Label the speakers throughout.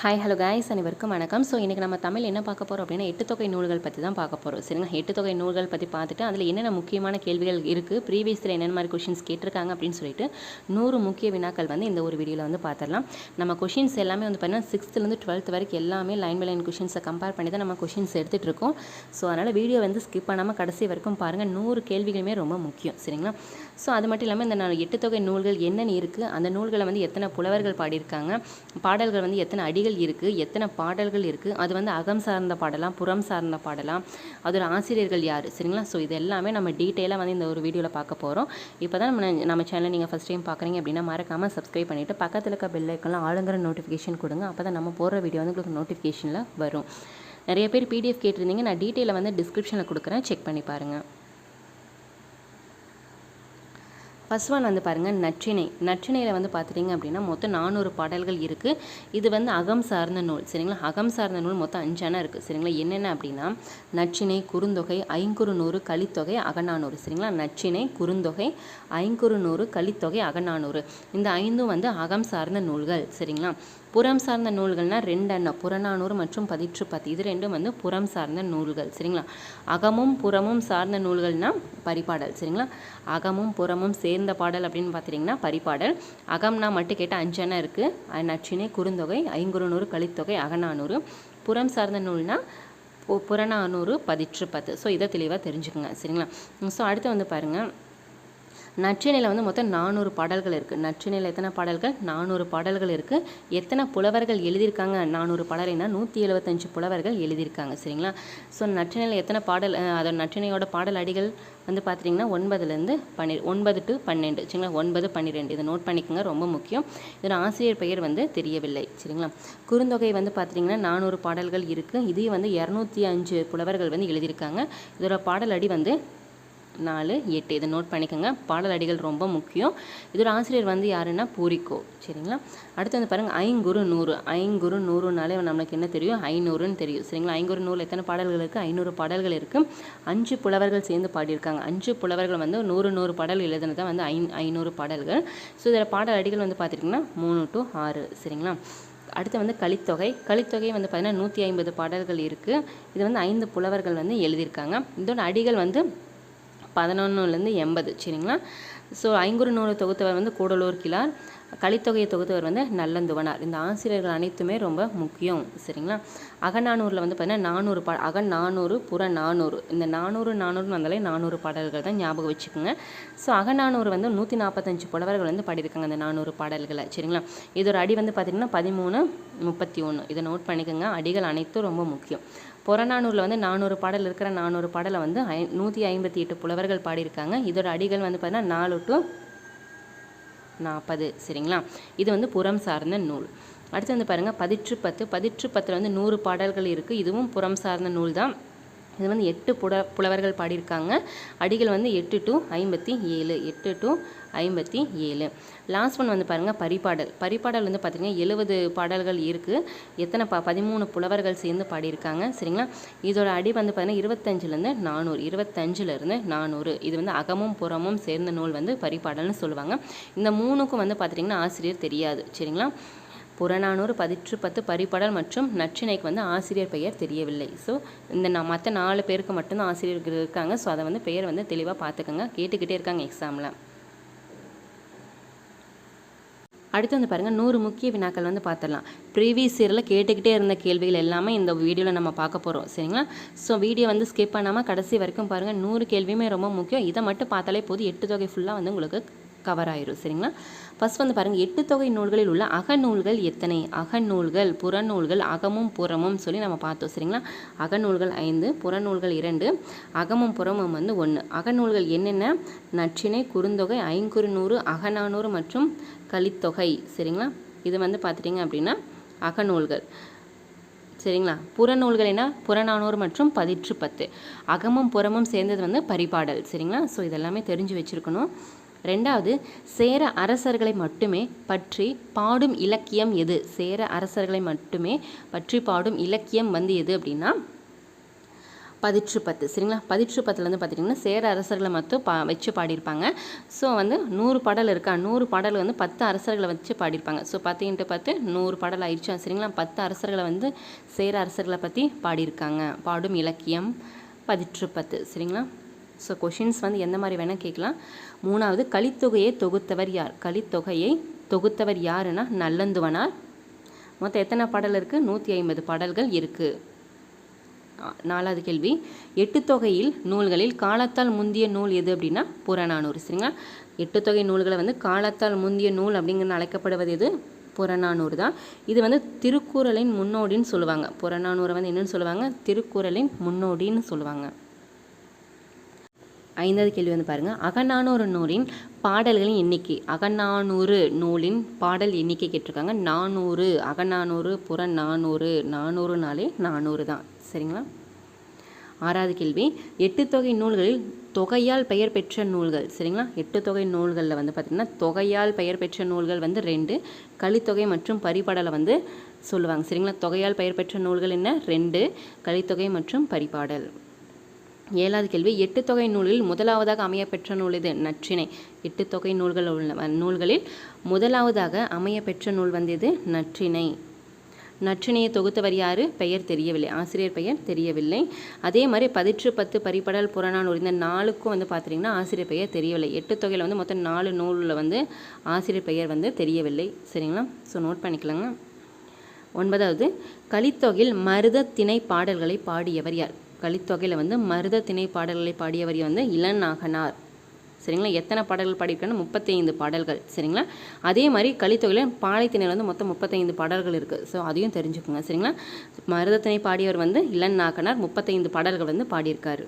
Speaker 1: Hi hello guys அனைவருக்கும் வணக்கம். So இன்றைக்கி நம்ம தமிழ் என்ன பார்க்க போகிறோம் அப்படின்னா எட்டு தொகை நூல்கள் பற்றி தான் பார்க்க போகிறோம் சரிங்க எட்டு தொகை நூல்கள் பற்றி பார்த்துட்டு அதில் என்னென்ன முக்கியமான கேள்விகள் இருக்குது ப்ரீவியஸில் என்னென்ன மாதிரி கொஷின்ஸ் கேட்டிருக்காங்க அப்படின்னு சொல்லிட்டு நூறு முக்கிய வினாக்கள் வந்து இந்த ஒரு வீடியோவில் வந்து பார்த்துடலாம். நம்ம கொஷின்ஸ் எல்லாமே வந்து பார்த்தீங்கன்னா சிக்ஸ்த்துலேருந்து டுவெல்த் வரைக்கும் எல்லாமே லைன் பை லைன் கொஷின்ஸை கம்பேர் பண்ணி தான் நம்ம கொஷின்ஸ் எடுத்துகிட்டு இருக்கோம். ஸோ அதனால் வீடியோ வந்து ஸ்கிப் பண்ணாமல் கடைசி வரைக்கும் பாருங்கள் நூறு கேள்விகளுமே ரொம்ப முக்கியம். சரிங்களா? ஸோ அது மட்டும் இல்லாமல் இந்த நான் எட்டு தொகை நூல்கள் என்னென்ன இருக்குது அந்த நூல்களை வந்து எத்தனை புலவர்கள் பாடியிருக்காங்க பாடல்கள் வந்து எத்தனை அடிகள் இருக்குது எத்தனை பாடல்கள் இருக்குது அது வந்து அகம் சார்ந்த பாடலாம் புறம் சார்ந்த பாடலாம். அதோட ஆசிரியர்கள் யார்? சரிங்களா? ஸோ இது எல்லாமே நம்ம டீட்டெயிலாக வந்து இந்த ஒரு வீடியோவில் பார்க்க போகிறோம் இப்போ தான் நம்ம நம்ம சேனலை நீங்கள் ஃபஸ்ட் டைம் பார்க்குறீங்க அப்படின்னா மறக்காமல் சப்ஸ்கிரைப் பண்ணிவிட்டு பக்கத்தில் இருக்க பெல் ஐக்கெல்லாம் ஆளுங்கிற நோட்டிஃபிகேஷன் கொடுங்க. அப்போ தான் நம்ம போடுற வீடியோ வந்து உங்களுக்கு நோட்டிஃபிகேஷனில் வரும். நிறைய பேர் பிடிஎஃப் கேட்டிருந்தீங்க. நான் டீட்டெயிலை வந்து டிஸ்கிரிப்ஷனில் கொடுக்குறேன். செக் பண்ணி பாருங்கள் ஃபஸ்ட் ஒன் வந்து பாருங்கள் நச்சினை. நற்றிணையில் வந்து பார்த்துட்டிங்க அப்படின்னா மொத்தம் நானூறு பாடல்கள் இருக்குது இது வந்து அகம் சார்ந்த நூல் சரிங்களா? அகம் சார்ந்த நூல் மொத்தம் அஞ்சானா இருக்குது சரிங்களா? என்னென்ன அப்படின்னா நச்சினை குறுந்தொகை ஐங்குறு நூறு கலித்தொகை அகநானூறு சரிங்களா? நச்சினை குறுந்தொகை ஐங்குறு நூறு கலித்தொகை அகநானூறு. இந்த ஐந்தும் வந்து அகம் சார்ந்த நூல்கள் சரிங்களா? புறம் சார்ந்த நூல்கள்னால் ரெண்டு அண்ணா புறநானூறு மற்றும் பதிற்றுப்பத்து. இது ரெண்டும் வந்து புறம் சார்ந்த நூல்கள் சரிங்களா? அகமும் புறமும் சார்ந்த நூல்கள்னால் பரிபாடல் சரிங்களா? அகமும் புறமும் சேர்ந்த பாடல் அப்படின்னு பார்த்துட்டிங்கன்னா பரிபாடல். அகம்னா மட்டும் கேட்டால் அஞ்செண்ணம் இருக்குது நச்சினை குறுந்தொகை ஐங்குறுநூறு கலித்தொகை அகநானூறு. புறம் சார்ந்த நூல்னால் பு- புறநானூறு பதிற்றுப்பத்து. ஸோ இதை தெளிவாக தெரிஞ்சுக்கோங்க சரிங்களா? ஸோ அடுத்து வந்து பாருங்கள் நற்றிணையில் வந்து மொத்தம் நானூறு பாடல்கள் இருக்குது நற்றிணையில் எத்தனை பாடல்கள்? நானூறு பாடல்கள் இருக்குது எத்தனை புலவர்கள் எழுதியிருக்காங்க? நானூறு பாடலைனா நூற்றி எழுபத்தஞ்சு புலவர்கள் எழுதியிருக்காங்க. சரிங்களா? ஸோ நற்றிணையில் எத்தனை பாடல் அதோட நற்றிணையோட பாடல் அடிகள் வந்து பார்த்துட்டிங்கன்னா ஒன்பதுலேருந்து பன்னி ஒன்பது டு பன்னெண்டு. சரிங்களா? ஒன்பது பன்னிரெண்டு. இதை நோட் பண்ணிக்கோங்க. ரொம்ப முக்கியம். இதோட ஆசிரியர் பெயர் வந்து தெரியவில்லை. சரிங்களா? குறுந்தொகை வந்து பார்த்துட்டிங்கன்னா நானூறு பாடல்கள் இருக்குது இதையும் வந்து இரநூத்தி அஞ்சு புலவர்கள் வந்து எழுதியிருக்காங்க. இதோட பாடல் அடி வந்து நாலு எட்டு இதை நோட் பண்ணிக்கோங்க. பாடல் அடிகள் ரொம்ப முக்கியம். இதோட ஆசிரியர் வந்து யாருன்னா? பூரிக்கோ. சரிங்களா? அடுத்து வந்து பாருங்கள் ஐங்குறு நூறு. ஐங்குறு நூறுனாலே நம்மளுக்கு என்ன தெரியும்? ஐநூறுன்னு தெரியும். சரிங்களா? ஐங்குறு நூறு எத்தனை பாடல்கள் இருக்குது ஐநூறு பாடல்கள் இருக்குது அஞ்சு புலவர்கள் சேர்ந்து பாடியிருக்காங்க. அஞ்சு புலவர்கள் வந்து நூறு நூறு பாடல் எழுதுனது தான் வந்து ஐ ஐநூறு பாடல்கள். ஸோ இதில் பாடல் அடிகள் வந்து பார்த்துட்டிங்கன்னா மூணு டு ஆறு. சரிங்களா? அடுத்து வந்து கலித்தொகை. கலித்தொகை வந்து பார்த்தீங்கன்னா நூற்றி ஐம்பது பாடல்கள் இருக்குது இது வந்து ஐந்து புலவர்கள் வந்து எழுதியிருக்காங்க. இதோட அடிகள் வந்து பதினொன்றுலேருந்து எண்பது சரிங்களா? ஸோ ஐங்குறு நூறு தொகுத்தவர் வந்து கூடலூர் கிழார் கலித்தொகையை தொகுத்தவர் வந்து நல்லந்துவனார். இந்த ஆசிரியர்கள் அனைத்துமே ரொம்ப முக்கியம் சரிங்களா? அகநானூரில் வந்து பார்த்தீங்கன்னா நானூறு பா அகன் நானூறு புற நானூறு இந்த நானூறு நானூறுன்னு வந்தாலே நானூறு பாடல்கள் தான் ஞாபகம் வச்சுக்கோங்க. ஸோ அகநானூறு வந்து நூற்றி நாற்பத்தஞ்சு புலவர்கள் வந்து பாடியிருக்காங்க அந்த நானூறு பாடல்களை சரிங்களா? இதோட அடி வந்து பார்த்திங்கன்னா பதிமூணு முப்பத்தி ஒன்று இதை நோட் பண்ணிக்கோங்க. அடிகள் அனைத்தும் ரொம்ப முக்கியம். புறநானூரில் வந்து நானூறு பாடல் இருக்கிற நானூறு பாடலை வந்து ஐ நூற்றி ஐம்பத்தி எட்டு புலவர்கள் பாடியிருக்காங்க. இதோட அடிகள் வந்து பார்த்தீங்கன்னா நாலு டு நாற்பது சரிங்களா? இது வந்து புறம் சார்ந்த நூல். அடுத்து வந்து பாருங்கள் பதிற்று பத்து பதிற்று பத்தில் வந்து நூறு பாடல்கள் இருக்குது இதுவும் புறம் சார்ந்த நூல் தான் இது வந்து எட்டு புட புலவர்கள் பாடியிருக்காங்க. அடிகள் வந்து எட்டு டு ஐம்பத்தி ஏழு எட்டு டு ஐம்பத்தி ஏழு. லாஸ்ட் ஒன் வந்து பாருங்கள் பரிபாடல். பரிபாடல் வந்து பார்த்திங்கன்னா எழுபது பாடல்கள் இருக்குது எத்தனை ப பதிமூணு புலவர்கள் சேர்ந்து பாடியிருக்காங்க சரிங்களா? இதோட அடி வந்து பார்த்திங்கன்னா இருபத்தஞ்சிலேருந்து நானூறு இருபத்தஞ்சிலேருந்து நானூறு. இது வந்து அகமும் புறமும் சேர்ந்த நூல் வந்து பரிபாடல்னு சொல்லுவாங்க. இந்த மூணுக்கும் வந்து பார்த்திங்கன்னா ஆசிரியர் தெரியாது சரிங்களா? புறநானூறு பதிற்று பத்து பரிபாடல் மற்றும் நற்றிணைக்கு வந்து ஆசிரியர் பெயர் தெரியவில்லை. ஸோ இந்த நான் மற்ற நாலு பேருக்கு மட்டும்தான் ஆசிரியர்கள் இருக்காங்க. ஸோ அதை வந்து பெயர் வந்து தெளிவாக பார்த்துக்கோங்க. கேட்டுக்கிட்டே இருக்காங்க எக்ஸாமில் அடுத்து வந்து பாருங்கள் நூறு முக்கிய வினாக்கள் வந்து பார்த்துடலாம். ப்ரீவியஸ் இயரில் கேட்டுக்கிட்டே இருந்த கேள்விகள் எல்லாமே இந்த வீடியோவில் நம்ம பார்க்க போகிறோம் சரிங்களா? ஸோ வீடியோ வந்து ஸ்கிப் பண்ணாமல் கடைசி வரைக்கும் பாருங்கள் நூறு கேள்வியுமே ரொம்ப முக்கியம். இதை மட்டும் பார்த்தாலே போதும். எட்டு தொகை ஃபுல்லாக வந்து உங்களுக்கு கவர் ஆயிரும். சரிங்களா? ஃபஸ்ட் வந்து பாருங்கள் எட்டு தொகை நூல்களில் உள்ள அகநூல்கள் எத்தனை? அகநூல்கள் புறநூல்கள் அகமும் புறமும் சொல்லி நம்ம பார்த்தோம் சரிங்களா? அகநூல்கள் ஐந்து புறநூல்கள் இரண்டு அகமும் புறமும் வந்து ஒன்று அகநூல்கள் என்னென்ன? நற்றிணை குறுந்தொகை ஐங்குறுநூறு அகநானூறு மற்றும் கலித்தொகை சரிங்களா? இது வந்து பார்த்துட்டிங்க அப்படின்னா அகநூல்கள் சரிங்களா? புறநூல்கள் என்ன? புறநானூறு மற்றும் பதிற்று பத்து அகமும் புறமும் சேர்ந்தது வந்து பரிபாடல் சரிங்களா? ஸோ இதெல்லாமே தெரிஞ்சு வச்சுருக்கணும். ரெண்டாவது சேர அரசர்களை மட்டுமே பற்றி பாடும் இலக்கியம் எது? சேர அரசர்களை மட்டுமே பற்றி பாடும் இலக்கியம் வந்து எது அப்படின்னா பதிற்று பத்து சரிங்களா? பதிற்று பத்தில் வந்து சேர அரசர்களை மட்டும் பா வச்சு பாடியிருப்பாங்க. ஸோ வந்து நூறு பாடல் இருக்கா? நூறு பாடல் வந்து பத்து அரசர்களை வச்சு பாடியிருப்பாங்க. ஸோ பத்து இன்ட்டு பத்து நூறு பாடல் ஆயிடுச்சா சரிங்களா? பத்து அரசர்களை வந்து சேர அரசர்களை பற்றி பாடியிருக்காங்க. பாடும் இலக்கியம் பதிற்று பத்து சரிங்களா? ஸோ கொஷின்ஸ் வந்து எந்த மாதிரி வேணால் கேட்கலாம். மூணாவது கலித்தொகையை தொகுத்தவர் யார்? கலித்தொகையை தொகுத்தவர் யாருன்னா நல்லந்துவனார். மொத்தம் எத்தனை பாடல் இருக்குது நூற்றி ஐம்பது பாடல்கள் இருக்குது நாலாவது கேள்வி. எட்டு தொகையில் நூல்களில் காலத்தால் முந்திய நூல் எது அப்படின்னா புறநானூறு சரிங்களா? எட்டு தொகை நூல்களை வந்து காலத்தால் முந்திய நூல் அப்படிங்கிற அழைக்கப்படுவது எது? புறநானூறு தான். இது வந்து திருக்குறளின் முன்னோடின்னு சொல்லுவாங்க. புறநானூரை வந்து என்னென்னு சொல்லுவாங்க? திருக்குறளின் முன்னோடின்னு சொல்லுவாங்க. ஐந்தாவது கேள்வி வந்து பாருங்கள் அகநானூறு நூலின் பாடல்களின் எண்ணிக்கை. அகநானூறு நூலின் பாடல் எண்ணிக்கை கேட்டிருக்காங்க. நானூறு அகநானூறு புறநானூறு நானூறுனாலே நானூறு தான். சரிங்களா? ஆறாவது கேள்வி. எட்டு தொகை நூல்களில் தொகையால் பெயர் பெற்ற நூல்கள். சரிங்களா? எட்டு தொகை நூல்களில் வந்து பார்த்திங்கன்னா தொகையால் பெயர் பெற்ற நூல்கள் வந்து ரெண்டு கலித்தொகை மற்றும் பரிபாடலை வந்து சொல்லுவாங்க. சரிங்களா? தொகையால் பெயர் பெற்ற நூல்கள் என்ன? ரெண்டு கலித்தொகை மற்றும் பரிபாடல். ஏழாவது கேள்வி எட்டு தொகை நூல்களில் முதலாவதாக அமையப்பெற்ற நூல் இது நற்றிணை. எட்டு தொகை நூல்கள் உள்ள நூல்களில் முதலாவதாக அமையப்பெற்ற நூல் வந்து இது நற்றிணை. நற்றினையை தொகுத்தவர் யார்? பெயர் தெரியவில்லை. ஆசிரியர் பெயர் தெரியவில்லை. அதே மாதிரி பதிற்று பத்து பரிபடல் புறநானூறு இந்த நாலுக்கும் வந்து பார்த்துட்டிங்கன்னா ஆசிரியர் பெயர் தெரியவில்லை. எட்டு தொகையில் வந்து மொத்தம் நாலு நூலில் வந்து ஆசிரியர் பெயர் வந்து தெரியவில்லை. சரிங்களா? ஸோ நோட் பண்ணிக்கலாங்க. ஒன்பதாவது கலித்தொகையில் மருத திணை பாடல்களை பாடியவர் யார்? கலித்தொகையில் வந்து மருத திணை பாடல்களை பாடியவர் வந்து இளநாகனார் சரிங்களா? எத்தனை பாடல்கள் பாடியிருக்காங்கன்னா முப்பத்தைந்து பாடல்கள். சரிங்களா? அதே மாதிரி கலித்தொகையில் பாலைத்திணையில் வந்து மொத்தம் முப்பத்தைந்து பாடல்கள் இருக்குது ஸோ அதையும் தெரிஞ்சுக்கோங்க. சரிங்களா? மருதத்திணை பாடியவர் வந்து இளன் நாகனார் முப்பத்தைந்து பாடல்கள் வந்து பாடியிருக்காரு.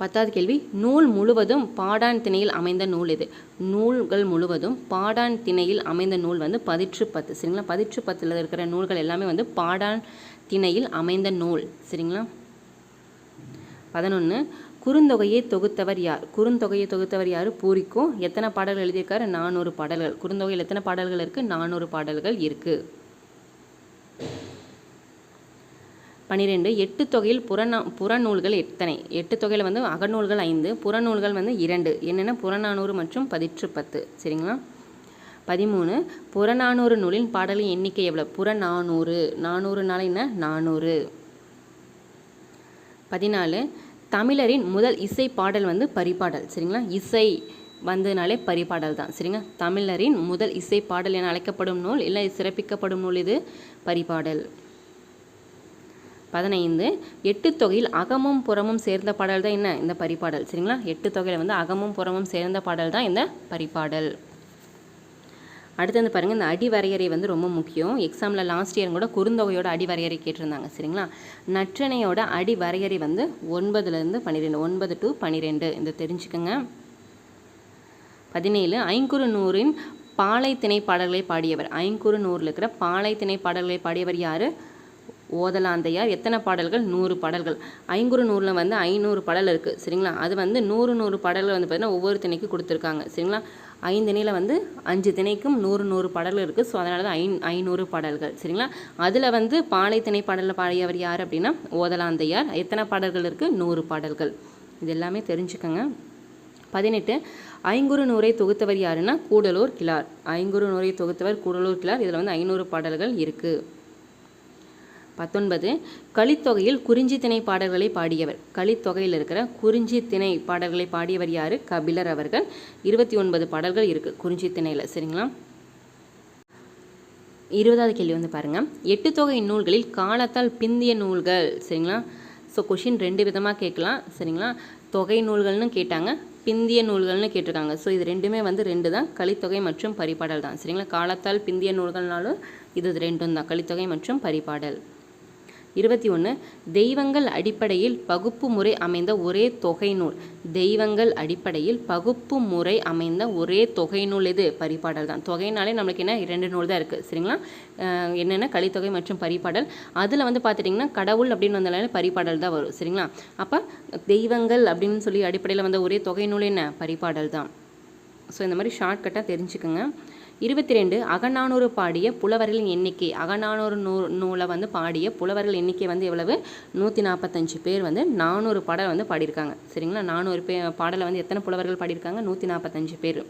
Speaker 1: பத்தாவது கேள்வி. நூல் முழுவதும் பாடான் திணையில் அமைந்த நூல் இது நூல்கள் முழுவதும் பாடான் திணையில் அமைந்த நூல் வந்து பதிற்று பத்து சரிங்களா? பதிற்று பத்தில் இருக்கிற நூல்கள் எல்லாமே வந்து பாடான் திணையில் அமைந்த நூல். சரிங்களா? பதினொன்று குறுந்தொகையை தொகுத்தவர் யார்? குறுந்தொகையை தொகுத்தவர் யார்? பூரிக்கோ எத்தனை பாடல்கள் எழுதியிருக்காரு? நானூறு பாடல்கள். குறுந்தொகையில் எத்தனை பாடல்கள் இருக்குது நானூறு பாடல்கள் இருக்குது பன்னிரெண்டு எட்டு தொகையில் புறநா புறநூல்கள் எத்தனை? எட்டு தொகையில் வந்து அகநூல்கள் ஐந்து புறநூல்கள் வந்து இரண்டு. என்னென்ன? புறநானூறு மற்றும் பதிற்று பத்து சரிங்களா? பதிமூணு புறநானூறு நூலின் பாடலின் எண்ணிக்கை எவ்வளோ புறநானூறு. நானூறுனால என்ன? நானூறு. பதினாலு தமிழரின் முதல் இசை பாடல் வந்து பரிபாடல். சரிங்களா? இசை வந்ததுனாலே பரிபாடல் தான். சரிங்களா தமிழரின் முதல் இசை பாடல் என அழைக்கப்படும் நூல் இல்லை சிறப்பிக்கப்படும் நூல் இது பரிபாடல். பதினைந்து எட்டு தொகையில் அகமும் புறமும் சேர்ந்த பாடல் தான் என்ன? இந்த பரிபாடல். சரிங்களா? எட்டு தொகையில் வந்து அகமும் புறமும் சேர்ந்த பாடல் தான் இந்த பரிபாடல். அடுத்து வந்து பாருங்கள் இந்த அடி வரையறை வந்து ரொம்ப முக்கியம். எக்ஸாமில் லாஸ்ட் இயர் கூட குறுந்தொகையோட அடி வரையறை கேட்டிருந்தாங்க சரிங்களா? நற்றிணையோட அடி வரையறை வந்து ஒன்பதுலேருந்து பன்னிரெண்டு ஒன்பது டு பன்னிரெண்டு. இந்த தெரிஞ்சுக்கோங்க. பதினேழு ஐங்குறு நூறின் பாலை திணை பாடல்களை பாடியவர். ஐங்குறு நூறில் இருக்கிற பாலை திணை பாடல்களை பாடியவர் யார்? ஓதலாந்தையார். எத்தனை பாடல்கள்? நூறு பாடல்கள். ஐங்குறு நூறில் வந்து ஐநூறு பாடல் இருக்குது சரிங்களா? அது வந்து நூறு நூறு பாடல்கள் வந்து பார்த்திங்கன்னா ஒவ்வொரு திணைக்கு கொடுத்துருக்காங்க சரிங்களா? ஐந்திணையில் வந்து அஞ்சு திணைக்கும் நூறு நூறு பாடல்கள் இருக்குது ஸோ அதனால தான் ஐ ஐநூறு பாடல்கள். சரிங்களா? அதில் வந்து பாலை திணை பாடலில் பாடியவர் யார் அப்படின்னா ஓதலாந்தையார். எத்தனை பாடல்கள் இருக்குது நூறு பாடல்கள். இது எல்லாமே தெரிஞ்சுக்கோங்க. பதினெட்டு ஐங்குறு நூறை தொகுத்தவர் யாருன்னா கூடலூர் கிளார் ஐங்குறு நூறை தொகுத்தவர் கூடலூர் கிளார் இதில் வந்து ஐநூறு பாடல்கள் இருக்குது பத்தொன்பது கலித்தொகையில் குறிஞ்சி திணை பாடல்களை பாடியவர். கலித்தொகையில் இருக்கிற குறிஞ்சி திணை பாடல்களை பாடியவர் யார்? கபிலர் அவர்கள். இருபத்தி ஒன்பது பாடல்கள் இருக்குது குறிஞ்சி திணையில். சரிங்களா? இருபதாவது கேள்வி வந்து பாருங்கள் எட்டு தொகை நூல்களில் காலத்தால் பிந்திய நூல்கள். சரிங்களா? ஸோ கொஷின் ரெண்டு விதமாக கேட்கலாம். சரிங்களா? தொகை நூல்கள்னு கேட்டாங்க பிந்திய நூல்கள்னு கேட்டிருக்காங்க. ஸோ இது ரெண்டுமே வந்து ரெண்டு தான் கலித்தொகை மற்றும் பரிபாடல் தான் சரிங்களா? காலத்தால் பிந்திய நூல்கள்னாலும் இது ரெண்டும் தான் கலித்தொகை மற்றும் பரிபாடல். இருபத்தி ஒன்று தெய்வங்கள் அடிப்படையில் பகுப்பு முறை அமைந்த ஒரே தொகை நூல் தெய்வங்கள் அடிப்படையில் பகுப்பு முறை அமைந்த ஒரே தொகை நூல் இது பரிபாடல் தான். தொகைனாலே நம்மளுக்கு என்ன? இரண்டு நூல் தான் இருக்குது சரிங்களா? என்னென்ன? கலித்தொகை மற்றும் பரிபாடல். அதில் வந்து பார்த்துட்டிங்கன்னா கடவுள் அப்படின்னு வந்தாலே பரிபாடல் தான் வரும். சரிங்களா? அப்போ தெய்வங்கள் அப்படின்னு சொல்லி அடிப்படையில் வந்த ஒரே தொகை நூல் என்ன? பரிபாடல் தான். ஸோ இந்த மாதிரி ஷார்ட்கட்டாக தெரிஞ்சுக்கோங்க. இருபத்தி ரெண்டு அகநானூறு பாடிய புலவர்களின் எண்ணிக்கை. அகநானூறு நூ நூலை வந்து பாடிய புலவர்கள் எண்ணிக்கை வந்து எவ்வளவு? நூற்றி நாற்பத்தஞ்சு பேர் வந்து நானூறு பாடல் வந்து பாடியிருக்காங்க. சரிங்களா? நானூறு பே பாடலை வந்து எத்தனை புலவர்கள் பாடியிருக்காங்க? நூற்றி நாற்பத்தஞ்சு பேர்.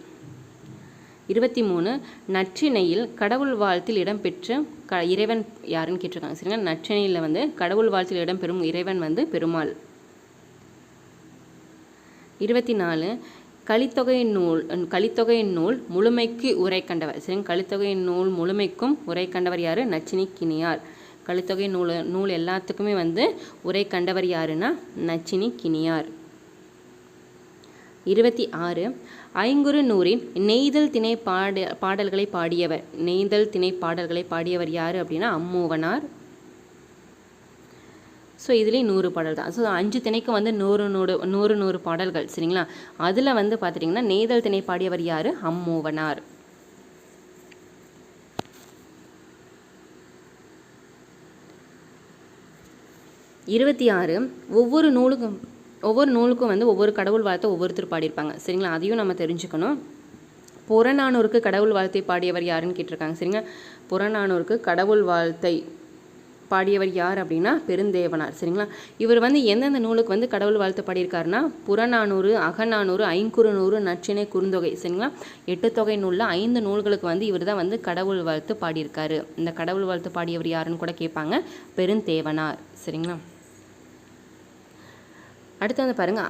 Speaker 1: இருபத்தி மூணு நற்றிணையில் கடவுள் வாழ்த்தில் இடம்பெற்ற க இறைவன் யாருன்னு கேட்டிருக்காங்க. சரிங்களா? நற்றிணையில் வந்து கடவுள் வாழ்த்தில் இடம்பெறும் இறைவன் வந்து பெருமாள். இருபத்தி நாலு கலித்தொகையின் நூல் கலித்தொகையின் நூல் முழுமைக்கு உரை கண்டவர். சரி கலித்தொகையின் நூல் முழுமைக்கும் உரை கண்டவர் யார்? நச்சினி கிணியார் கலித்தொகை நூல் நூல் எல்லாத்துக்குமே வந்து உரை கண்டவர் யாருன்னா நச்சினி கிணியார் இருபத்தி ஆறு. ஐங்குறு நூறின் நெய்தல் திணை பாட பாடல்களை பாடியவர். நெய்தல் திணை பாடல்களை பாடியவர் யார் அப்படின்னா அம்மூவனார். ஸோ இதுலேயும் நூறு பாடல் தான். ஸோ அஞ்சு திணைக்கும் வந்து நூறு நூறு நூறு நூறு பாடல்கள் சரிங்களா? அதில் வந்து பார்த்துட்டிங்கன்னா நெய்தல் திணை பாடியவர் யார்? அம்மூவனார். இருபத்தி ஆறு ஒவ்வொரு நூலுக்கும் ஒவ்வொரு நூலுக்கும் வந்து ஒவ்வொரு கடவுள் வாழ்த்தை ஒவ்வொருத்தர் பாடியிருப்பாங்க சரிங்களா? அதையும் நம்ம தெரிஞ்சுக்கணும். புறநானூருக்கு கடவுள் வாழ்த்தை பாடியவர் யாருன்னு கேட்டிருக்காங்க சரிங்களா? புறநானூருக்கு கடவுள் வாழ்த்தை பாடியவர் யார் அப்படின்னா பெருந்தேவனார் சரிங்களா? இவர் வந்து எந்தெந்த நூலுக்கு வந்து கடவுள் வாழ்த்து பாடியிருக்காருன்னா புறநானூறு அகநானூறு ஐங்குறுநூறு நச்சினை குறுந்தொகை சரிங்களா? எட்டு தொகை நூலில் ஐந்து நூல்களுக்கு வந்து இவர் தான் வந்து கடவுள் வாழ்த்து பாடியிருக்காரு. இந்த கடவுள் வாழ்த்து பாடியவர் யாருன்னு கூட கேட்பாங்க பெருந்தேவனார் சரிங்களா? அடுத்து வந்து பாருங்க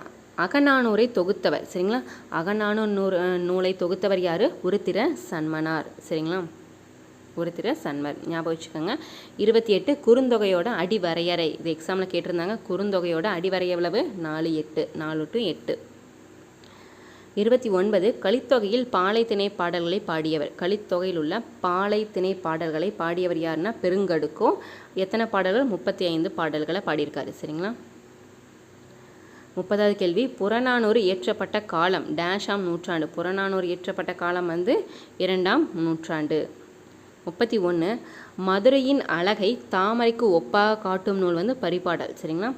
Speaker 1: அகநானூரை தொகுத்தவர் சரிங்களா? அகநானூர் நூறு நூலை தொகுத்தவர் யார்? உருத்திர சன்மனார் சரிங்களா? உருத்திர சன்மர் ஞாபகம் வச்சுக்கோங்க. இருபத்தி எட்டு குறுந்தொகையோட அடிவரையறை. இது எக்ஸாமில் கேட்டிருந்தாங்க. குறுந்தொகையோட அடிவரை எவ்வளவு? நாலு எட்டு. நாலு டு எட்டு. இருபத்தி ஒன்பது கலித்தொகையில் பாலை திணை பாடல்களை பாடியவர். கலித்தொகையில் உள்ள பாலை திணை பாடல்களை பாடியவர் யாருன்னா? பெருங்கடுக்கோ. எத்தனை பாடல்கள்? முப்பத்தி ஐந்து பாடல்களை பாடியிருக்காரு. சரிங்களா? முப்பதாவது கேள்வி. புறநானூறு இயற்றப்பட்ட காலம். டேஷாம் நூற்றாண்டு. புறநானூறு இயற்றப்பட்ட காலம் வந்து இரண்டாம் நூற்றாண்டு. முப்பத்தி ஒன்று மதுரையின் அழகை தாமரைக்கு ஒப்பாக காட்டும் நூல் வந்து பரிபாடல் சரிங்களா?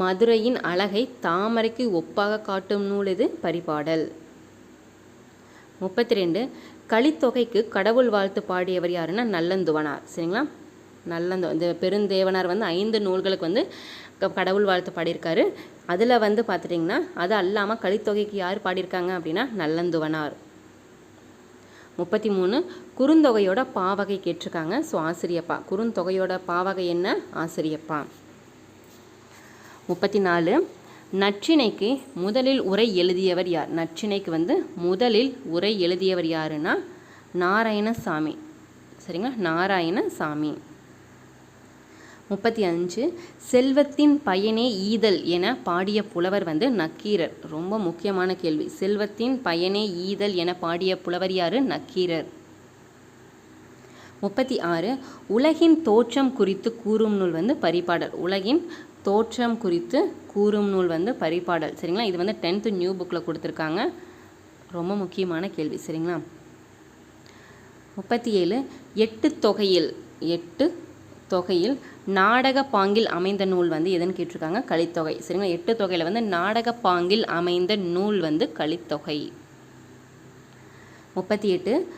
Speaker 1: மதுரையின் அழகை தாமரைக்கு ஒப்பாக காட்டும் நூல் இது பரிபாடல். முப்பத்தி ரெண்டு கலித்தொகைக்கு கடவுள் வாழ்த்து பாடியவர் யாருன்னா நல்லந்துவனார் சரிங்களா? நல்லந்து இந்த பெருந்தேவனார் வந்து ஐந்து நூல்களுக்கு வந்து கடவுள் வாழ்த்து பாடியிருக்காரு. அதில் வந்து பார்த்துட்டிங்கன்னா அது அல்லாமல் கலித்தொகைக்கு யார் பாடியிருக்காங்க அப்படின்னா நல்லந்துவனார். முப்பத்தி மூணு குறுந்தொகையோட பாவகை கேட்டிருக்காங்க ஸோ ஆசிரியப்பா குறுந்தொகையோட பாவகை என்ன? ஆசிரியப்பா. முப்பத்தி நாலு நற்றினைக்கு முதலில் உரை எழுதியவர் யார்? நற்றிணைக்கு வந்து முதலில் உரை எழுதியவர் யாருன்னா நாராயணசாமி. சரிங்களா? நாராயணசாமி. முப்பத்தி அஞ்சு செல்வத்தின் பயனே ஈதல் என பாடிய புலவர் வந்து நக்கீரர். ரொம்ப முக்கியமான கேள்வி. செல்வத்தின் பயனே ஈதல் என பாடிய புலவர் யாரு? நக்கீரர். முப்பத்தி ஆறு உலகின் தோற்றம் குறித்து கூறும் நூல் வந்து பரிபாடல். உலகின் தோற்றம் குறித்து கூறும் நூல் வந்து பரிபாடல். சரிங்களா? இது வந்து டென்த்து நியூ புக்கில் கொடுத்துருக்காங்க. ரொம்ப முக்கியமான கேள்வி. சரிங்களா? முப்பத்தி ஏழு எட்டு தொகையில் எட்டு தொகையில் நாடக பாங்கில் அமைந்த நூல் வந்து எதுன்னு கேட்டிருக்காங்க? கலித்தொகை. சரிங்களா? எட்டு தொகையில் வந்து நாடக பாங்கில் அமைந்த நூல் வந்து கலித்தொகை. முப்பத்தி எட்டு.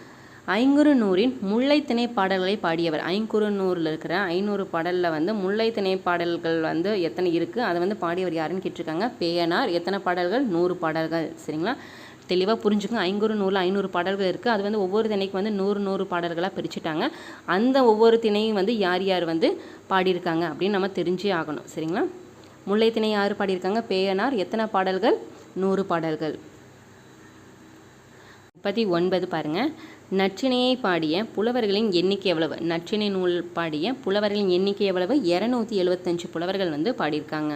Speaker 1: ஐங்குறு நூறின் முல்லைத்திணை பாடல்களை பாடியவர். ஐங்குறு நூறில் இருக்கிற ஐநூறு பாடலில் வந்து முல்லைத்திணை பாடல்கள் வந்து எத்தனை இருக்குது அதை வந்து பாடியவர் யாருன்னு கேட்டிருக்காங்க? பேயனார். எத்தனை பாடல்கள்? நூறு பாடல்கள். சரிங்களா? தெளிவாக புரிஞ்சுக்கும் ஐங்குறு நூறு ஐநூறு பாடல்கள் இருக்குது அது வந்து ஒவ்வொரு திணைக்கு வந்து நூறு நூறு பாடல்களாக பிரிச்சுட்டாங்க. அந்த ஒவ்வொரு திணையும் வந்து யார் யார் வந்து பாடியிருக்காங்க அப்படின்னு நம்ம தெரிஞ்சே ஆகணும். சரிங்களா? முல்லைத்திணை யார் பாடியிருக்காங்க? பேயனார். எத்தனை பாடல்கள்? நூறு பாடல்கள். முப்பத்தி ஒன்பது பாருங்க. நற்றிணையை பாடிய புலவர்களின் எண்ணிக்கை எவ்வளவு? நற்றிணை நூல் பாடிய புலவர்களின் எண்ணிக்கை எவ்வளவு? இரநூத்தி எழுபத்தஞ்சு புலவர்கள் வந்து பாடியிருக்காங்க.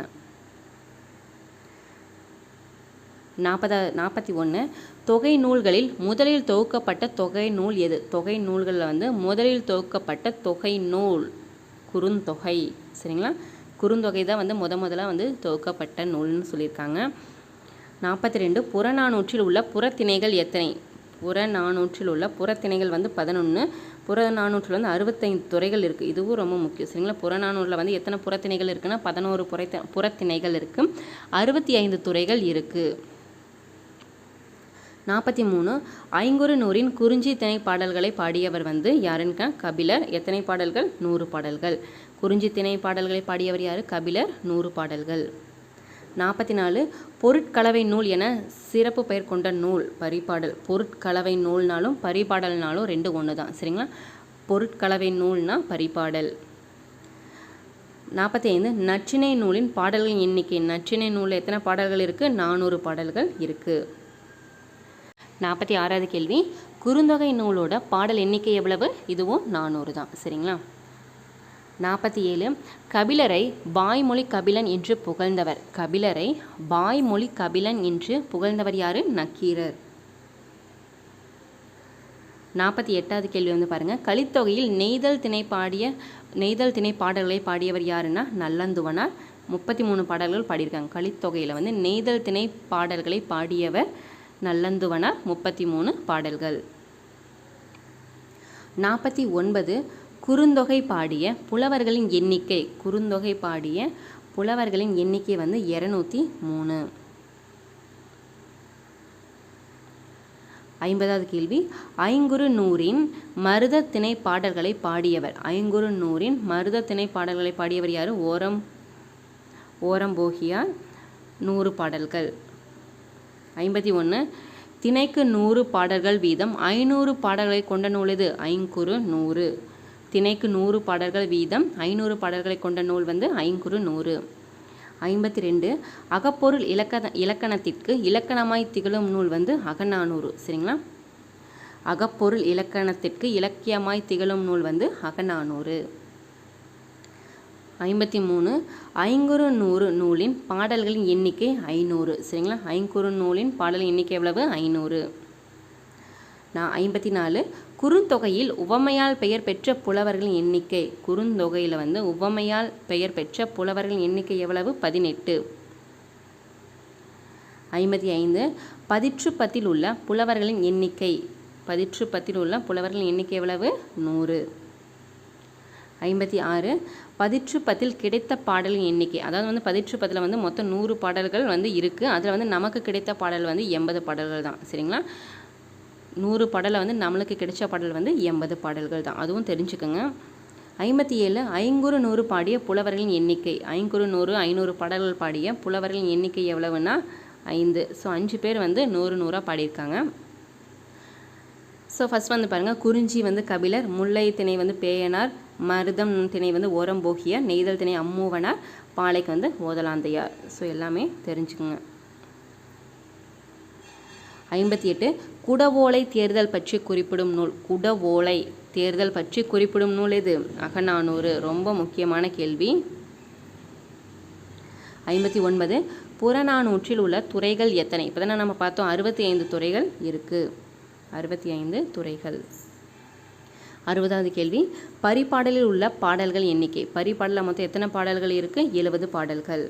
Speaker 1: நாற்பதா நாற்பத்தி ஒன்று தொகை நூல்களில் முதலில் தொகுக்கப்பட்ட தொகை நூல் எது? தொகை நூல்களில் வந்து முதலில் தொகுக்கப்பட்ட தொகை நூல் குறுந்தொகை. சரிங்களா? குறுந்தொகை தான் வந்து முத முதலாக வந்து தொகுக்கப்பட்ட நூல்னு சொல்லியிருக்காங்க. நாற்பத்தி ரெண்டு புறநானூற்றில் உள்ள புறத்திணைகள் எத்தனை? புறநானூற்றில் உள்ள புறத்திணைகள் வந்து பதினொன்று புறநானூற்றில் வந்து அறுபத்தைந்து துறைகள் இருக்குது இதுவும் ரொம்ப முக்கியம். சரிங்களா? புறநானூறில் வந்து எத்தனை புறத்திணைகள் இருக்குன்னா பதினோரு புறத்த புறத்திணைகள் இருக்குது அறுபத்தி ஐந்து துறைகள் இருக்குது நாற்பத்தி மூணு ஐங்குறு நூறின் குறிஞ்சி திணை பாடல்களை பாடியவர் வந்து யாருன்னா கபிலர். எத்தனை பாடல்கள்? நூறு பாடல்கள். குறிஞ்சி திணை பாடல்களை பாடியவர் யார்? கபிலர். நூறு பாடல்கள். நாற்பத்தி நாலு பொருட்கலவை நூல் என சிறப்பு பெயர் கொண்ட நூல் பரிபாடல். பொருட்கலவை நூல்னாலும் பரிபாடல்னாலும் ரெண்டு ஒன்று தான் சரிங்களா? பொருட்கலவை நூல்னா பரிபாடல். நாற்பத்தி ஐந்து நச்சினை நூலின் பாடல்களின் எண்ணிக்கை. நச்சினை நூலில் எத்தனை பாடல்கள் இருக்குது நானூறு பாடல்கள் இருக்குது நாற்பத்தி ஆறாவது கேள்வி. குறுந்தொகை நூலோட பாடல் எண்ணிக்கை எவ்வளவு? இதுவும் நானூறு தான். சரிங்களா? நாற்பத்தி ஏழு. கபிலரை வாய்மொழி கபிலன் என்று புகழ்ந்தவர். கபிலரை வாய்மொழி கபிலன் என்று புகழ்ந்தவர் யாரு? நக்கீரர். நாற்பத்தி எட்டாவது கேள்வி வந்து பாருங்கள் கலித்தொகையில் நெய்தல் திணை பாடிய நெய்தல் திணை பாடல்களை பாடியவர் யாருன்னா? நல்லந்துவனார். முப்பத்தி மூணு பாடல்கள் பாடியிருக்காங்க. கலித்தொகையில் வந்து நெய்தல் திணை பாடல்களை பாடியவர் நல்லந்துவன முப்பத்தி மூணு பாடல்கள். நாற்பத்தி ஒன்பது குறுந்தொகை பாடிய புலவர்களின் எண்ணிக்கை. குறுந்தொகை பாடிய புலவர்களின் எண்ணிக்கை வந்து இரநூத்தி மூணு ஐம்பதாவது கேள்வி. ஐங்குறு நூறின் மருத திணை பாடல்களை பாடியவர். ஐங்குறு நூறின் மருத திணை பாடல்களை பாடியவர் யார்? ஓரம் ஓரம் போகியார். நூறு பாடல்கள். ஐம்பத்தி ஒன்று திணைக்கு நூறு பாடல்கள் வீதம் ஐநூறு பாடல்களை கொண்ட நூல் இது ஐங்குறு நூறு. திணைக்கு நூறு பாடல்கள் வீதம் ஐநூறு பாடல்களை கொண்ட நூல் வந்து ஐங்குறு நூறு. ஐம்பத்தி ரெண்டு. அகப்பொருள் இலக்கண இலக்கணத்திற்கு இலக்கணமாய் திகழும் நூல் வந்து அகநானூறு. சரிங்களா? அகப்பொருள் இலக்கணத்திற்கு இலக்கியமாய் திகழும் நூல் வந்து அகநானூறு. ஐம்பத்தி மூணு ஐங்குறு நூறு நூலின் பாடல்களின் எண்ணிக்கை ஐநூறு. சரிங்களா? ஐங்குறு நூலின் பாடல் எண்ணிக்கை எவ்வளவு? ஐநூறு. நான் ஐம்பத்தி நாலு. குறுந்தொகையில் உவமையால் பெயர் பெற்ற புலவர்களின் எண்ணிக்கை. குறுந்தொகையில் வந்து உவமையால் பெயர் பெற்ற புலவர்களின் எண்ணிக்கை எவ்வளவு? பதினெட்டு. ஐம்பத்தி ஐந்து. பதிற்று பத்தில் உள்ள புலவர்களின் எண்ணிக்கை. பதிற்று பத்தில் உள்ள புலவர்களின் எண்ணிக்கை எவ்வளவு? நூறு. ஐம்பத்தி ஆறு. பதிற்றுப்பத்தில் கிடைத்த பாடலின் எண்ணிக்கை. அதாவது வந்து பதிற்றுப்பத்தில் வந்து மொத்தம் நூறு பாடல்கள் வந்து இருக்குது அதில் வந்து நமக்கு கிடைத்த பாடல் வந்து எண்பது பாடல்கள் தான். சரிங்களா? நூறு பாடலை வந்து நம்மளுக்கு கிடைச்ச பாடல் வந்து எண்பது பாடல்கள் தான். அதுவும் தெரிஞ்சுக்கோங்க. ஐம்பத்தி ஏழு ஐங்குறு நூறு பாடிய புலவர்களின் எண்ணிக்கை. ஐங்குறு நூறு ஐநூறு பாடல்கள் பாடிய புலவர்களின் எண்ணிக்கை எவ்வளவுன்னா ஐந்து. ஸோ அஞ்சு பேர் வந்து நூறு நூறாக பாடியிருக்காங்க. ஸோ ஃபஸ்ட் வந்து பாருங்கள் குறிஞ்சி வந்து கபிலர் முல்லை திணை வந்து பேயனார் மருதம் திணை வந்து ஓரம் போகிய நெய்தல் திணை அம்மூவனார் பாலைக்கு வந்து ஓதலாந்தையார் ஸோ எல்லாமே தெரிஞ்சுக்குங்க. ஐம்பத்தி எட்டு குடவோலை தேர்தல் பற்றி குறிப்பிடும் நூல். குடவோலை தேர்தல் பற்றி குறிப்பிடும் நூல் எது? அகநானூறு. ரொம்ப முக்கியமான கேள்வி. ஐம்பத்தி ஒன்பது புறநானூற்றில் உள்ள துறைகள் எத்தனை? இப்போ தானே நம்ம பார்த்தோம் அறுபத்தி ஐந்து துறைகள் இருக்குது அறுபத்தி ஐந்து துறைகள். அறுபதாவது கேள்வி. பரிபாடலில் உள்ள பாடல்கள் எண்ணிக்கை. பரிபாடலில் மொத்தம் எத்தனை பாடல்கள் இருக்குது எழுபது பாடல்கள்.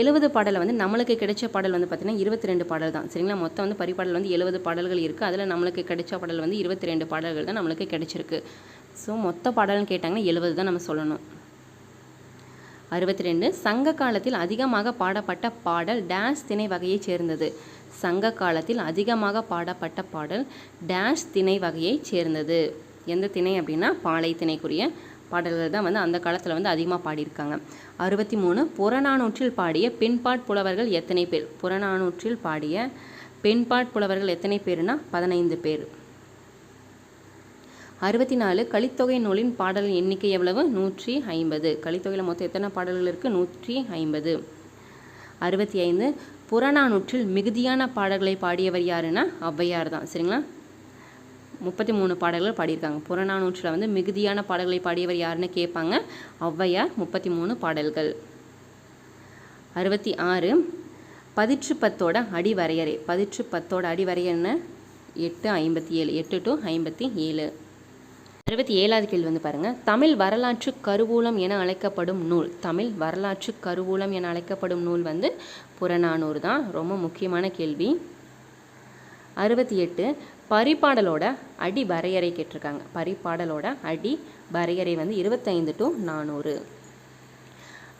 Speaker 1: எழுபது பாடலை வந்து நம்மளுக்கு கிடைச்ச பாடல் வந்து பார்த்திங்கன்னா இருபத்தி ரெண்டு பாடல் தான். சரிங்களா? மொத்தம் வந்து பரிபாடல் வந்து எழுபது பாடல்கள் இருக்குது அதில் நம்மளுக்கு கிடைச்ச பாடல் வந்து இருபத்தி ரெண்டு பாடல்கள் தான் நம்மளுக்கு கிடைச்சிருக்கு. ஸோ மொத்த பாடல்னு கேட்டாங்கன்னா எழுபது தான் நம்ம சொல்லணும். அறுபத்தி ரெண்டு சங்க காலத்தில் அதிகமாக பாடப்பட்ட பாடல் டான்ஸ் திணை வகையைச் சேர்ந்தது. சங்க காலத்தில் அதிகமாக பாடப்பட்ட பாடல் டேஷ் திணை வகையைச் சேர்ந்தது. எந்த திணை அப்படின்னா பாலை திணைக்குரிய பாடல்கள் தான் வந்து அந்த காலத்தில் வந்து அதிகமாக பாடியிருக்காங்க. அறுபத்தி மூணு புறநானூற்றில் பாடிய பெண்பாட் புலவர்கள் எத்தனை பேர்? புறநானூற்றில் பாடிய பெண்பாட் புலவர்கள் எத்தனை பேர்னா பதினைந்து பேர். அறுபத்தி நாலு கலித்தொகை நூலின் பாடல் எண்ணிக்கை எவ்வளவு? நூற்றி ஐம்பது. கலித்தொகையில் மொத்தம் எத்தனை பாடல்கள் இருக்குது நூற்றி ஐம்பது. அறுபத்தி ஐந்து புறநானூற்றில் மிகுதியான பாடல்களை பாடியவர் யாருன்னா ஔவையார் தான். சரிங்களா? முப்பத்தி மூணு பாடல்கள் பாடியிருக்காங்க. புறநானூற்றில் வந்து மிகுதியான பாடல்களை பாடியவர் யாருன்னு கேட்பாங்க. ஔவையார் முப்பத்தி மூணு பாடல்கள். அறுபத்தி ஆறு பதிற்று பத்தோட அடிவரையறை. பதிற்று பத்தோட அடிவரையறைன்னு எட்டு ஐம்பத்தி ஏழு எட்டு டு ஐம்பத்தி ஏழு. அறுபத்தி ஏழாவது கேள்வி வந்து பாருங்கள் தமிழ் வரலாற்று கருவூலம் என அழைக்கப்படும் நூல். தமிழ் வரலாற்று கருவூலம் என அழைக்கப்படும் நூல் வந்து புறநானூறு தான். ரொம்ப முக்கியமான கேள்வி. அறுபத்தி எட்டு பரிபாடலோட அடி வரையறை கேட்டிருக்காங்க. பரிபாடலோட அடி வரையறை வந்து இருபத்தைந்து டு நானூறு.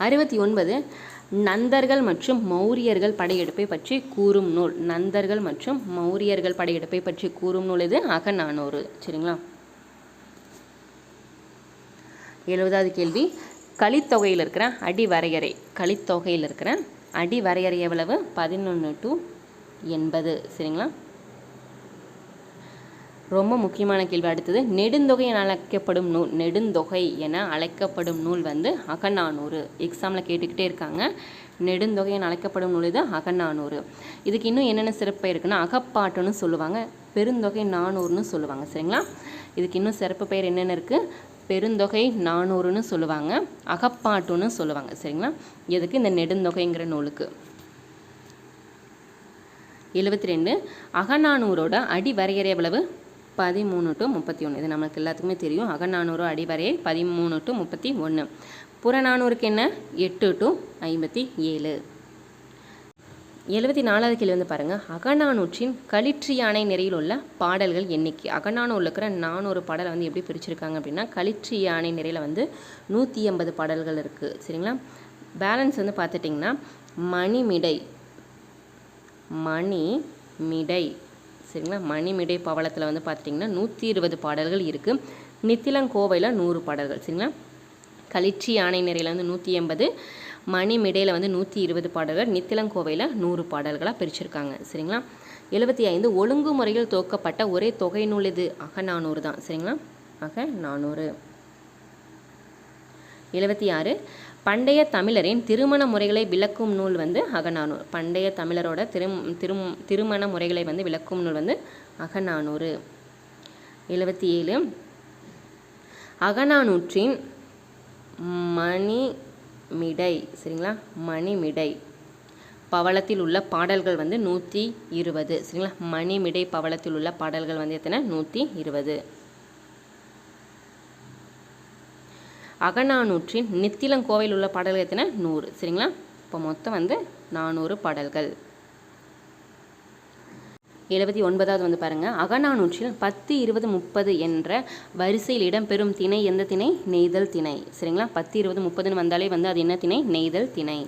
Speaker 1: அறுபத்தி ஒன்பது நந்தர்கள் மற்றும் மௌரியர்கள் படையெடுப்பை பற்றி கூறும் நூல். நந்தர்கள் மற்றும் மௌரியர்கள் படையெடுப்பை பற்றி கூறும் நூல் இது அகநானூறு. சரிங்களா? எழுபதாவது கேள்வி. கலித்தொகையில் இருக்கிற அடி வரையறை கலித்தொகையில் இருக்கிற அடி வரையறை எவ்வளவு? பதினொன்று டு எண்பது. சரிங்களா? ரொம்ப முக்கியமான கேள்வி. அடுத்தது நெடுந்தொகை என அழைக்கப்படும் நூல் நெடுந்தொகை என அழைக்கப்படும் நூல் வந்து அகநானூறு. எக்ஸாமில் கேட்டுக்கிட்டே இருக்காங்க. நெடுந்தொகை என அழைக்கப்படும் நூல் இது அகநானூறு. இதுக்கு இன்னும் என்னென்ன சிறப்பு இருக்குன்னா அகப்பாட்டுன்னு சொல்லுவாங்க பெருந்தொகை நானூறுன்னு சொல்லுவாங்க. சரிங்களா? இதுக்கு இன்னும் சிறப்பு பெயர் என்னென்ன இருக்குது பெருந்தொகை நானூறுன்னு சொல்லுவாங்க அகப்பாட்டுன்னு சொல்லுவாங்க. சரிங்களா? எதுக்கு இந்த நெடுந்தொகைங்கிற நூலுக்கு? எழுபத்தி ரெண்டு அகநானூரோட அடி வரையறை எவ்வளவு? பதிமூணு டு முப்பத்தி ஒன்று இது நமக்கு எல்லாத்துக்குமே தெரியும். அகநானூறு அடிவரையை பதிமூணு டு முப்பத்தி ஒன்று புறநானூறுக்கு என்ன? எட்டு டு ஐம்பத்தி ஏழு. எழுபத்தி நாலாவது கேள்வி வந்து பாருங்கள் அகநானூற்றின் களிற்றியானை நிறையில் உள்ள பாடல்கள் எண்ணிக்கை. அகநானூரில் இருக்கிற நானூறு பாடலை வந்து எப்படி பிரிச்சிருக்காங்க அப்படின்னா களிற்று யானை நிறையில் வந்து நூற்றி ஐம்பது பாடல்கள் இருக்குது சரிங்களா? பேலன்ஸ் வந்து பார்த்துட்டிங்கன்னா மணிமிடை மணி மிடை சரிங்களா? மணிமிடை பவளத்தில் வந்து பார்த்துட்டிங்கன்னா நூற்றி இருபது பாடல்கள் இருக்குது நித்திலங்கோவையில் நூறு பாடல்கள். சரிங்களா? களிச்சி யானை நிறையில் வந்து நூற்றி எண்பது மணிமிடையில் வந்து நூற்றி இருபது பாடல்கள் நித்திலங்கோவையில் நூறு பாடல்களாக பிரிச்சிருக்காங்க. சரிங்களா? எழுபத்தி ஐந்து ஒழுங்குமுறையில் துவக்கப்பட்ட ஒரே தொகை நூல் இது. அகநானூறு தான். சரிங்களா? அக நானூறு. எழுபத்தி ஆறு பண்டைய தமிழரின் திருமண முறைகளை விளக்கும் நூல் வந்து அகநானூறு பண்டைய தமிழரோட திரு திரும் திருமண முறைகளை வந்து விளக்கும் நூல் வந்து அகநானூறு எழுபத்தி ஏழு அகநானூற்றின் மணி மிடை சரிங்களா? மணிமிடை. பவளத்தில் உள்ள பாடல்கள் வந்து நூற்றி இருபது. சரிங்களா? மணிமிடை பவளத்தில் உள்ள பாடல்கள் வந்து எத்தனை? நூற்றி இருபது. அகநானூற்றின் நித்திலங்கோவையில் உள்ள பாடல்கள் எத்தனை? நூறு. சரிங்களா? இப்போ மொத்தம் வந்து நானூறு பாடல்கள். எழுபத்தி ஒன்பதாவது வந்து பாருங்கள் அகநானூற்றில் பத்து இருபது முப்பது என்ற வரிசையில் இடம்பெறும் திணை எந்த திணை? நெய்தல் திணை. சரிங்களா? பத்து இருபது முப்பதுன்னு வந்தாலே வந்து அது என்ன திணை? நெய்தல் திணை.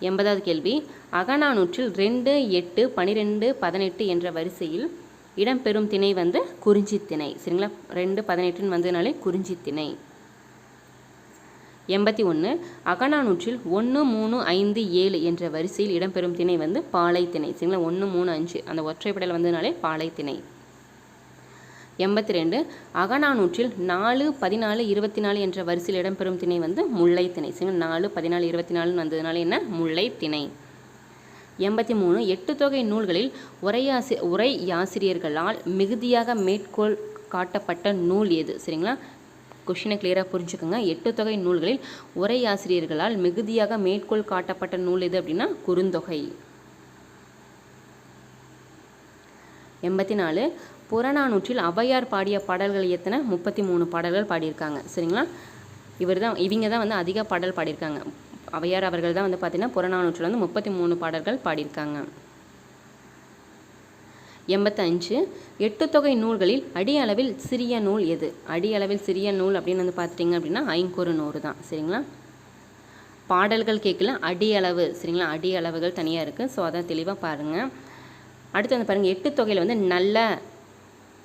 Speaker 1: எண்பதாவது கேள்வி. அகநானூற்றில் ரெண்டு எட்டு பனிரெண்டு பதினெட்டு என்ற வரிசையில் இடம்பெறும் திணை வந்து குறிஞ்சி திணை. சரிங்களா? ரெண்டு பதினெட்டுன்னு வந்ததுனாலே குறிஞ்சி திணை. எண்பத்தி ஒன்று அகநானூற்றில் ஒன்று மூணு ஐந்து ஏழு என்ற வரிசையில் இடம்பெறும் திணை வந்து பாலை திணை சரிங்களா? ஒன்று மூணு அஞ்சு. அந்த ஒற்றைப்படையில் வந்ததுனாலே பாலை திணை எண்பத்தி ரெண்டு அகநானூற்றில் நாலு பதினாலு இருபத்தி நாலு என்ற வரிசையில் இடம்பெறும் திணை வந்து முல்லை திணை சரிங்களா? நாலு பதினாலு இருபத்தி நாலுன்னு வந்ததுனால என்ன? முல்லை திணை எண்பத்தி மூணு எட்டு தொகை நூல்களில் உரையாசி உரை யாசிரியர்களால் மிகுதியாக மேற்கோள் காட்டப்பட்ட நூல் எது? சரிங்களா? கொஷினை கிளியராக புரிஞ்சுக்கோங்க. எட்டு தொகை நூல்களில் உரை ஆசிரியர்களால் மிகுதியாக மேற்கோள் காட்டப்பட்ட நூல் எது அப்படின்னா குறுந்தொகை. எண்பத்தி நாலு புறநானூற்றில் ஔவையார் பாடிய பாடல்கள் எத்தனை? முப்பத்தி மூணு பாடல்கள் பாடியிருக்காங்க. சரிங்களா? இவர் தான் இவங்க தான் வந்து அதிக பாடல் பாடியிருக்காங்க. ஔவையார் அவர்கள் தான் வந்து பார்த்திங்கன்னா புறநானூற்றில் வந்து முப்பத்தி மூணு பாடல்கள் பாடியிருக்காங்க. எண்பத்தஞ்சு. எட்டு தொகை நூல்களில் அடி அளவில் சிறிய நூல் எது? அடி அளவில் சிறிய நூல் அப்படின்னு வந்து பார்த்துட்டிங்க அப்படின்னா ஐங்கொரு நூறு தான். சரிங்களா? பாடல்கள் கேட்கல அடியளவு. சரிங்களா? அடி அளவுகள் தனியாக இருக்குது ஸோ அதை தெளிவாக பாருங்கள் அடுத்து வந்து பாருங்கள் எட்டு தொகையில் வந்து நல்ல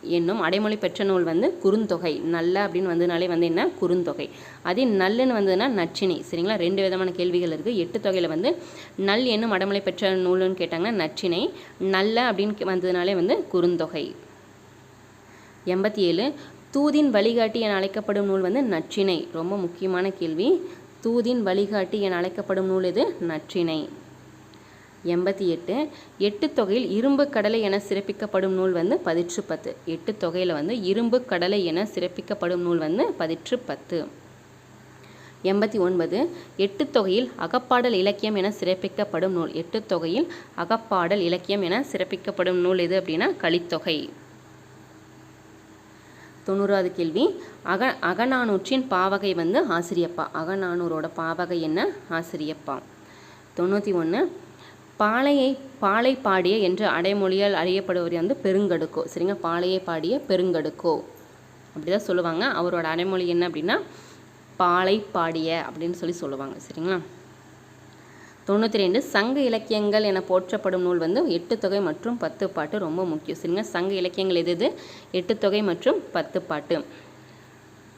Speaker 1: என்னும் அடைமொழி பெற்ற நூல் வந்து குறுந்தொகை. நல்ல அப்படின்னு வந்ததுனாலே வந்து என்ன? குறுந்தொகை. அதே நல்லுன்னு வந்ததுன்னா நச்சினை. சரிங்களா? ரெண்டு விதமான கேள்விகள் இருக்குது எட்டு தொகையில் வந்து நல் என்னும் அடைமொழி பெற்ற நூலுன்னு கேட்டாங்கன்னா நச்சினை நல்ல அப்படின்னு வந்ததுனாலே வந்து குறுந்தொகை. எண்பத்தி ஏழு தூதின் வழிகாட்டி என அழைக்கப்படும் நூல் வந்து நச்சினை. ரொம்ப முக்கியமான கேள்வி. தூதின் வழிகாட்டி என அழைக்கப்படும் நூல் இது நற்றினை எண்பத்தி எட்டு. எட்டு தொகையில் இரும்பு கடலை என சிறப்பிக்கப்படும் நூல் வந்து பதிற்று பத்து. எட்டு தொகையில் வந்து இரும்பு கடலை என சிறப்பிக்கப்படும் நூல் வந்து பதிற்று பத்து. எண்பத்தி ஒன்பது. எட்டு தொகையில் அகப்பாடல் இலக்கியம் என சிறப்பிக்கப்படும் நூல். எட்டு தொகையில் அகப்பாடல் இலக்கியம் என சிறப்பிக்கப்படும் நூல் எது அப்படின்னா கலித்தொகை தொண்ணூறாவது கேள்வி. அக அகநானூற்றின் பாவகை வந்து ஆசிரியப்பா. அகநானூரோட பாவகை என்ன? ஆசிரியப்பா. தொண்ணூற்றி ஒன்று பாளையை பாலை பாடிய என்று அடைமொழியால் அறியப்படுவர் வந்து பெருங்கடுக்கோ. சரிங்க? பாளையை பாடிய பெருங்கடுக்கோ. அப்படி தான் சொல்லுவாங்க. அவரோட அடைமொழி என்ன அப்படின்னா பாலை பாடிய அப்படின்னு சொல்லி சொல்லுவாங்க. சரிங்களா? தொண்ணூற்றி ரெண்டு சங்க இலக்கியங்கள் என போற்றப்படும் நூல் வந்து எட்டு தொகை மற்றும் பத்து பாட்டு ரொம்ப முக்கியம். சரிங்க? சங்க இலக்கியங்கள் எது எது? எட்டு தொகை மற்றும் பத்து பாட்டு.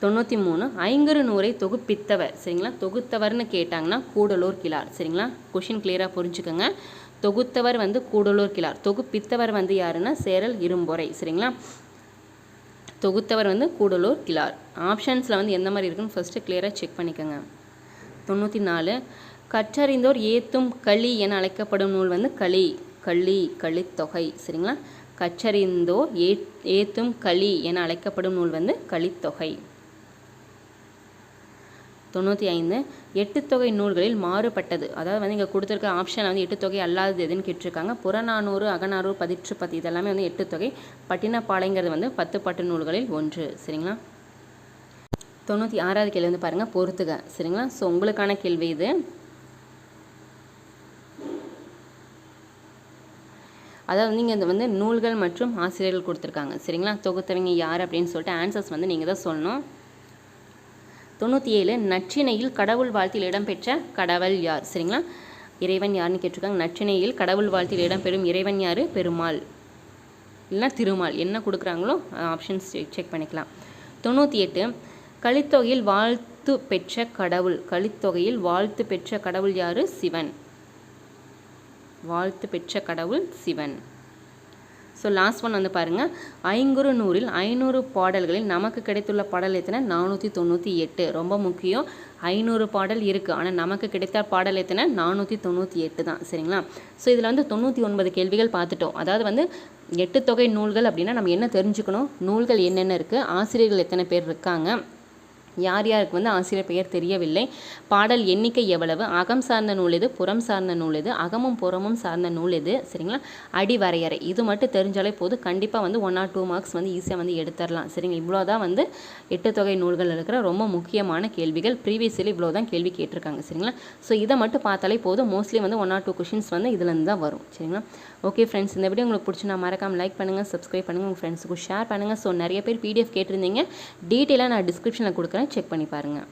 Speaker 1: தொண்ணூற்றி மூணு ஐங்கரு நூறை தொகுப்பித்தவர். சரிங்களா? தொகுத்தவர்னு கேட்டாங்கன்னா கூடலூர் கிளார். சரிங்களா? கொஷின் கிளியராக புரிஞ்சுக்கோங்க. தொகுத்தவர் வந்து கூடலூர் கிளார். தொகுப்பித்தவர் வந்து யாருன்னா சேரல் இரும்பொறை. சரிங்களா? தொகுத்தவர் வந்து கூடலூர் கிளார். ஆப்ஷன்ஸில் வந்து எந்த மாதிரி இருக்குன்னு ஃபஸ்ட்டு கிளியராக செக் பண்ணிக்கோங்க. தொண்ணூற்றி நாலு கற்றறிந்தோர் ஏத்தும் களி என அழைக்கப்படும் நூல் வந்து களி. களி களித்தொகை. சரிங்களா? கற்றறிந்தோர் ஏ ஏத்தும் களி என அழைக்கப்படும் நூல் வந்து களித்தொகை. தொண்ணூற்றி ஐந்து எட்டுத்தொகை நூல்களில் மாறுபட்டது. அதாவது வந்து இங்கே கொடுத்துருக்க ஆப்ஷன் வந்து எட்டுத்தொகை அல்லாதது எதுன்னு கேட்டிருக்காங்க. புறநானூறு அகநானூறு பதிற்று பத்து இதெல்லாமே வந்து எட்டுத்தொகை பட்டினப்பாளைங்கிறது வந்து பத்து பட்டு நூல்களில் ஒன்று. சரிங்களா? தொண்ணூற்றி ஆறாவது கேள்வி வந்து பாருங்கள் பொறுத்துக. சரிங்களா? ஸோ உங்களுக்கான கேள்வி இது. அதாவது நீங்கள் இந்த வந்து நூல்கள் மற்றும் ஆசிரியர்கள் கொடுத்துருக்காங்க. சரிங்களா? தொகுத்தவங்க யார் அப்படின்னு சொல்லிட்டு ஆன்சர்ஸ் வந்து நீங்கள் தான் சொல்லணும். தொண்ணூற்றி ஏழு நற்றினையில் கடவுள் வாழ்த்தில் இடம்பெற்ற கடவுள் யார்? சரிங்களா? இறைவன் யாருன்னு கேட்டிருக்காங்க. நற்றினையில் கடவுள் வாழ்த்தில் இடம்பெறும் இறைவன் யார்? பெருமாள். இல்லைனா திருமால். என்ன கொடுக்குறாங்களோ ஆப்ஷன்ஸ் செக் பண்ணிக்கலாம். தொண்ணூற்றி எட்டு கலித்தொகையில் வாழ்த்து பெற்ற கடவுள். கலித்தொகையில் வாழ்த்து பெற்ற கடவுள் யார்? சிவன். வாழ்த்து பெற்ற கடவுள் சிவன். ஸோ லாஸ்ட் ஒன் வந்து பாருங்கள் ஐங்குறு நூறில் ஐநூறு பாடல்களில் நமக்கு கிடைத்துள்ள பாடல் எத்தனை? நானூற்றி தொண்ணூற்றி எட்டு. ரொம்ப முக்கியம். ஐநூறு பாடல் இருக்குது ஆனால் நமக்கு கிடைத்த பாடல் எத்தனை? நானூற்றி தொண்ணூற்றி எட்டு தான். சரிங்களா? ஸோ இதில் வந்து தொண்ணூற்றி ஒன்பது கேள்விகள் பார்த்துட்டோம். அதாவது வந்து எட்டு தொகை நூல்கள் அப்படின்னா நம்ம என்ன தெரிஞ்சுக்கணும்? நூல்கள் என்னென்ன இருக்குது ஆசிரியர்கள் எத்தனை பேர் இருக்காங்க? யார் யாருக்கு வந்து ஆசிரியர் பெயர் தெரியவில்லை. பாடல் எண்ணிக்கை எவ்வளவு? அகம் சார்ந்த நூல் எது? புறம் சார்ந்த நூல் எது? அகமும் புறமும் சார்ந்த நூல் எது? சரிங்களா? அடி வரையறை. இது மட்டும் தெரிஞ்சாலே போதும். கண்டிப்பாக வந்து ஒன் ஆர் டூ மார்க்ஸ் வந்து ஈஸியாக வந்து எடுத்துடலாம். சரிங்க இவ்வளோ தான் வந்து எட்டு தொகை நூல்கள் இருக்கிற ரொம்ப முக்கியமான கேள்விகள். ப்ரீவியஸ்லி இவ்வளோ தான் கேள்வி கேட்டிருக்காங்க. சரிங்களா? ஸோ இதை மட்டும் பார்த்தாலே போதும். மோஸ்ட்லி வந்து ஒன் ஆர் டூ கொஷின்ஸ் வந்து இதுலேருந்து தான் வரும். சரிங்களா? ஓகே ஃப்ரெண்ட்ஸ் இந்த வீடியோ உங்களுக்கு பிடிச்சி நான் மறக்காமல் லைக் பண்ணுங்கள் சப்ஸ்கிரைப் பண்ணுங்கள் உங்கள் ஃப்ரெண்ட்ஸுக்கு ஷேர் பண்ணுங்கள் ஸோ நிறைய பேர் பிடிஎஃப் கேட்டிருந்தீங்க. டீட்டெயிலாக நான் டிஸ்கிரிப்ஷனில் கொடுக்குறேன். செக் பண்ணி பாருங்கள்